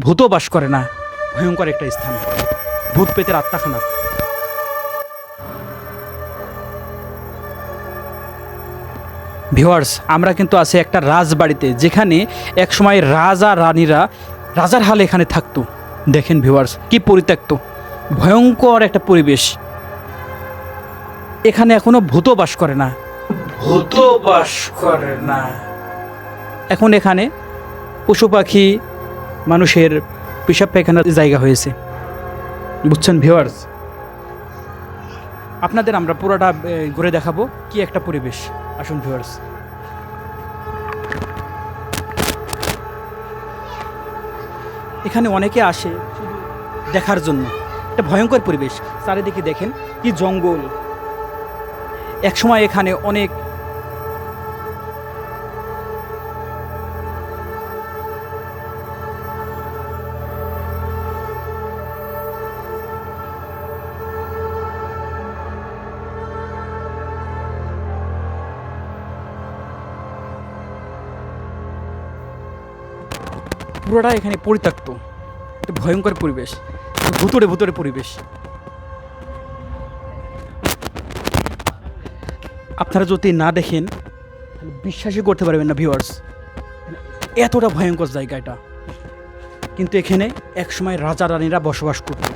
ভূতও বাস করে না। ভয়ঙ্কর একটা স্থান। ভূত পেতের আত্মাখানা। ভিওয়ার্স আমরা কিন্তু আছি একটা রাজবাড়িতে, যেখানে একসময় রাজা, রানীরা, রাজার হালে এখানে থাকতো। দেখেন ভিওয়ার্স কি পরিত্যক্ত। ভয়ঙ্কর একটা পরিবেশ। এখানে এখনও ভূত বাস করে না। ভূত বাস করে না। এখন এখানে পশু পাখি মানুষের পেশাব পায়খানার জায়গা হয়েছে। বুঝছেন ভিওয়ার্স আপনাদের আমরা পুরোটা ঘুরে দেখাবো কি একটা পরিবেশ। আসুন ভিউয়ার্স এখানে অনেকে আসে দেখার জন্য। একটা ভয়ঙ্কর পরিবেশ। চারিদিকে দেখেন কি জঙ্গল। একসময় এখানে অনেক পুরোটা এখানে পরিত্যক্ত। একটা ভয়ঙ্কর পরিবেশ। ভুতুরে ভুতুরে পরিবেশ। আপনারা যদি না দেখেন, তাহলে বিশ্বাসই করতে পারবেন না ভিউয়ার্স এতটা ভয়ঙ্কর জায়গা এটা। কিন্তু এখানে একসময় রাজা রানীরা বসবাস করত।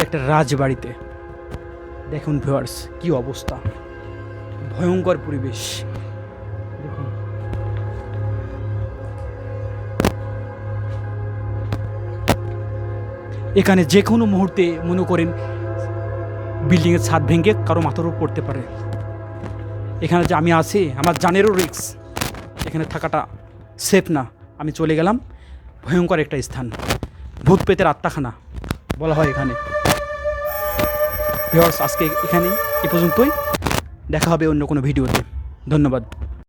একটা রাজবাড়িতে। দেখুন ভিউয়ার্স কি অবস্থা। ভয়ঙ্কর পরিবেশ। এখানে যে কোনো মুহূর্তে মনে করেন বিল্ডিংয়ের ছাদ ভেঙে কারও মাথার উপর পড়তে পারে। এখানে যে আমি আছি, আমার জানেরও রিক্স এখানে থাকাটা সেফ না। আমি চলে গেলাম। ভয়ঙ্কর একটা স্থান। ভূত পেতের আত্মাখানা, বলা হয় এখানে। আজকে এখানে এ পর্যন্তই। দেখা হবে অন্য কোনো ভিডিওতে। ধন্যবাদ।